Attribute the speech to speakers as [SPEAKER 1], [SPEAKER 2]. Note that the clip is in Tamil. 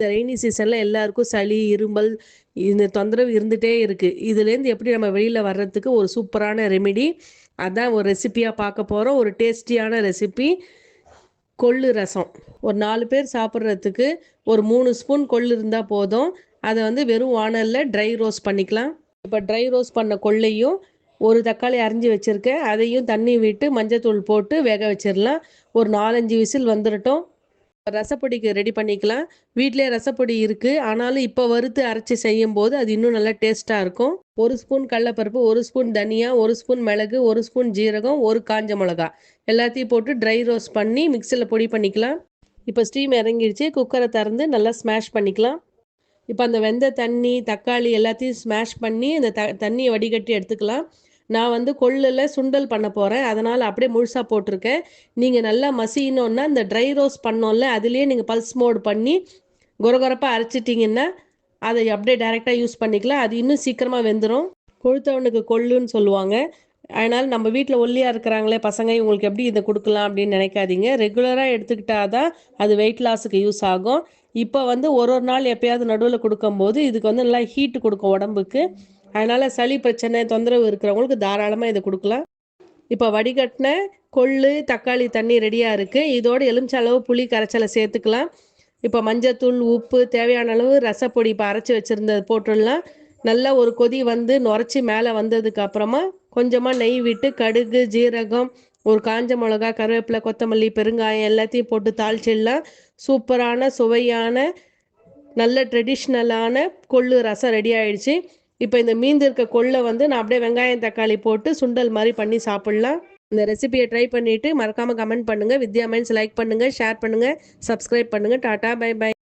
[SPEAKER 1] இந்த ரெய்னி சீசனில் எல்லாருக்கும் சளி இருமல் இந்த தொந்தரவு இருந்துகிட்டே இருக்குது இதுலேருந்து எப்படி நம்ம வெளியில் வர்றதுக்கு ஒரு சூப்பரான ரெமிடி அதான் ஒரு ரெசிப்பியாக பார்க்க போகிறோம் ஒரு டேஸ்டியான ரெசிபி கொள்ளு ரசம். ஒரு நாலு பேர் சாப்பிட்றதுக்கு ஒரு மூணு ஸ்பூன் கொள்ளு இருந்தால் போதும். அதை வந்து வெறும் வானலில் ட்ரை ரோஸ்ட் பண்ணிக்கலாம். இப்போ ட்ரை ரோஸ்ட் பண்ண கொள்ளையும் ஒரு தக்காளி அரிஞ்சு வச்சுருக்கேன். அதையும் தண்ணி விட்டு மஞ்சத்தூள் போட்டு வேக வச்சிடலாம் ஒரு நாலஞ்சு விசில் வந்துடட்டும் ரசப்பொடிக்கு ரெடி பண்ணிக்கலாம். வீட்டிலே ரசப்பொடி இருக்குது ஆனாலும் இப்போ வறுத்து அரைச்சி செய்யும் போது அது இன்னும் நல்லா டேஸ்ட்டாக இருக்கும். ஒரு ஸ்பூன் கடலப்பருப்பு ஒரு ஸ்பூன் தனியா ஒரு ஸ்பூன் மிளகு ஒரு ஸ்பூன் ஜீரகம் ஒரு காஞ்ச மிளகா. எல்லாத்தையும் போட்டு ட்ரை ரோஸ்ட் பண்ணி மிக்சியில் பொடி பண்ணிக்கலாம். இப்போ ஸ்டீம் இறங்கிடுச்சு. குக்கரை திறந்து நல்லா ஸ்மாஷ் பண்ணிக்கலாம். இப்போ அந்த வெந்த தண்ணி தக்காளி எல்லாத்தையும் ஸ்மாஷ் பண்ணி அந்த த தண்ணியை வடிகட்டி எடுத்துக்கலாம். நான் வந்து கொள்ளில் சுண்டல் பண்ண போகிறேன் அதனால் அப்படியே முழுசாக போட்டிருக்கேன். நீங்கள் நல்லா மசியணுன்னா இந்த ட்ரை ரோஸ்ட் பண்ணோம்ல அதுலேயே நீங்கள் பல்ஸ் மோட் பண்ணி கொரகொரப்பாக அரைச்சிட்டிங்கன்னா அதை அப்படியே டைரெக்டாக யூஸ் பண்ணிக்கலாம். அது இன்னும் சீக்கிரமாக வெந்துடும் கொழுத்தவனுக்கு கொள்ளுன்னு சொல்லுவாங்க. அதனால் நம்ம வீட்டில் ஒல்லியாக இருக்கிறாங்களே பசங்க இவங்களுக்கு எப்படி இதை கொடுக்கலாம் அப்படின்னு நினைக்காதீங்க. ரெகுலராக எடுத்துக்கிட்டால் தான் அது வெயிட் லாஸுக்கு யூஸ் ஆகும். இப்போ வந்து ஒரு ஒரு நாள் எப்பயாவது நடுவில் கொடுக்கும்போது இதுக்கு வந்து நல்லா ஹீட்டு கொடுக்கும் உடம்புக்கு. அதனால் சளி பிரச்சனை தொந்தரவு இருக்கிறவங்களுக்கு தாராளமாக இதை கொடுக்கலாம். இப்போ வடிகட்டின கொள்ளு தக்காளி தண்ணி ரெடியாக இருக்குது இதோட எலுமிச்சளவு புளி கரைச்சலை சேர்த்துக்கலாம். இப்போ மஞ்சத்தூள் உப்பு தேவையான அளவு ரசப்பொடி இப்போ அரைச்சி வச்சுருந்தது போட்டுடலாம். நல்லா ஒரு கொதி வந்து நுரைச்சி மேலே வந்ததுக்கு அப்புறமா கொஞ்சமாக நெய் விட்டு கடுகு ஜீரகம் ஒரு காஞ்ச மிளகா கருவேப்பிலை கொத்தமல்லி பெருங்காயம் எல்லாத்தையும் போட்டு தாளிச்சிடலாம். சூப்பரான சுவையான நல்ல ட்ரெடிஷ்னலான கொள்ளு ரசம் ரெடி ஆயிடுச்சு. இப்போ இந்த மீந்து இருக்க கொள்ளை வந்து நான் அப்படியே வெங்காயம் தக்காளி போட்டு சுண்டல் மாதிரி பண்ணி சாப்பிட்லாம். இந்த ரெசிபியை ட்ரை பண்ணிவிட்டு மறக்காமல் கமெண்ட் பண்ணுங்கள் வித்யா மைன்ஸ் லைக் பண்ணுங்கள் ஷேர் பண்ணுங்கள் சப்ஸ்கிரைப் பண்ணுங்கள் டாட்டா பை பை